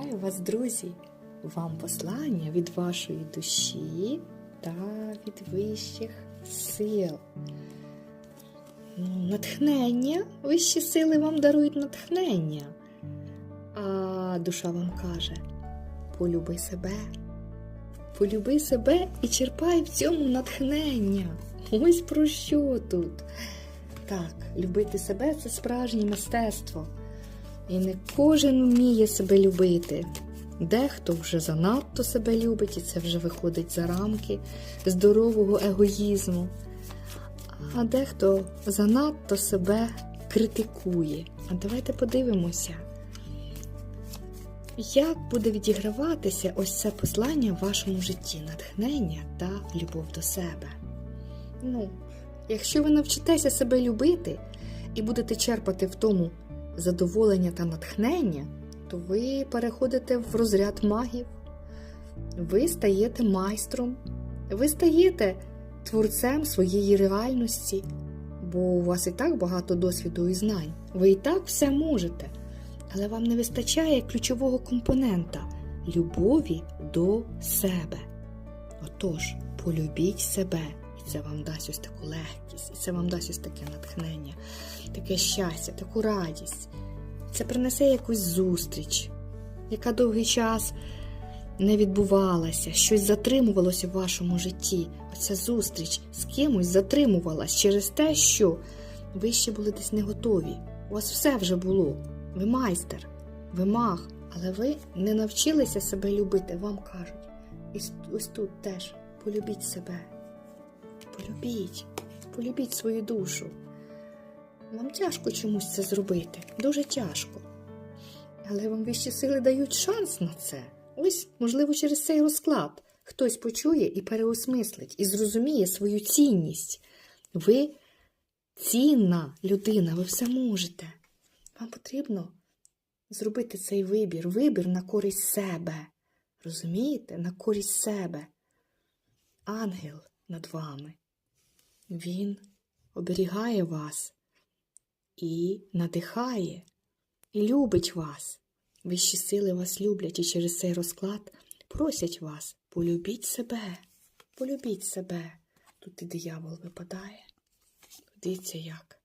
Вітаю вас, друзі! Вам послання від вашої душі та від вищих сил. Ну, натхнення. Вищі сили вам дарують натхнення. А душа вам каже: полюби себе. Полюби себе і черпай в цьому натхнення. Ось про що тут. Так, любити себе це справжнє мистецтво. І не кожен вміє себе любити. Дехто вже занадто себе любить, і це вже виходить за рамки здорового егоїзму. А дехто занадто себе критикує. А давайте подивимося, як буде відіграватися ось це послання в вашому житті натхнення та любов до себе. Ну, якщо ви навчитеся себе любити і будете черпати в тому задоволення та натхнення, то ви переходите в розряд магів, ви стаєте майстром, ви стаєте творцем своєї реальності, бо у вас і так багато досвіду і знань. Ви і так все можете, але вам не вистачає ключового компонента любові до себе. Отож, полюбіть себе. І це вам дасть ось таку легкість, і це вам дасть ось таке натхнення, таке щастя, таку радість. Це принесе якусь зустріч, яка довгий час не відбувалася, щось затримувалося в вашому житті. Оця зустріч з кимось затримувалась через те, що ви ще були десь не готові. У вас все вже було. Ви майстер, ви маг, але ви не навчилися себе любити, вам кажуть. Ось тут теж полюбіть себе. Полюбіть, полюбіть свою душу. Вам тяжко чомусь це зробити, дуже тяжко. Але вам вищі сили дають шанс на це. Ось, можливо, через цей розклад хтось почує і переосмислить, і зрозуміє свою цінність. Ви цінна людина, ви все можете. Вам потрібно зробити цей вибір, вибір на користь себе. Розумієте? На користь себе. Ангел над вами. Він оберігає вас і надихає, і любить вас. Вищі сили вас люблять і через цей розклад просять вас полюбіть себе, полюбіть себе. Тут і диявол випадає. Дивіться як.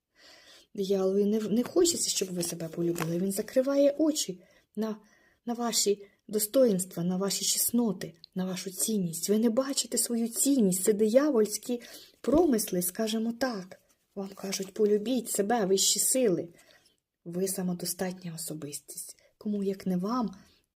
Дияволу не, не хочеться, щоб ви себе полюбили. Він закриває очі на, на ваші достоїнства, на ваші чесноти, на вашу цінність. Ви не бачите свою цінність. Це диявольські промисли, скажімо так. Вам кажуть, полюбіть себе, вищі сили. Ви самодостатня особистість. Кому як не вам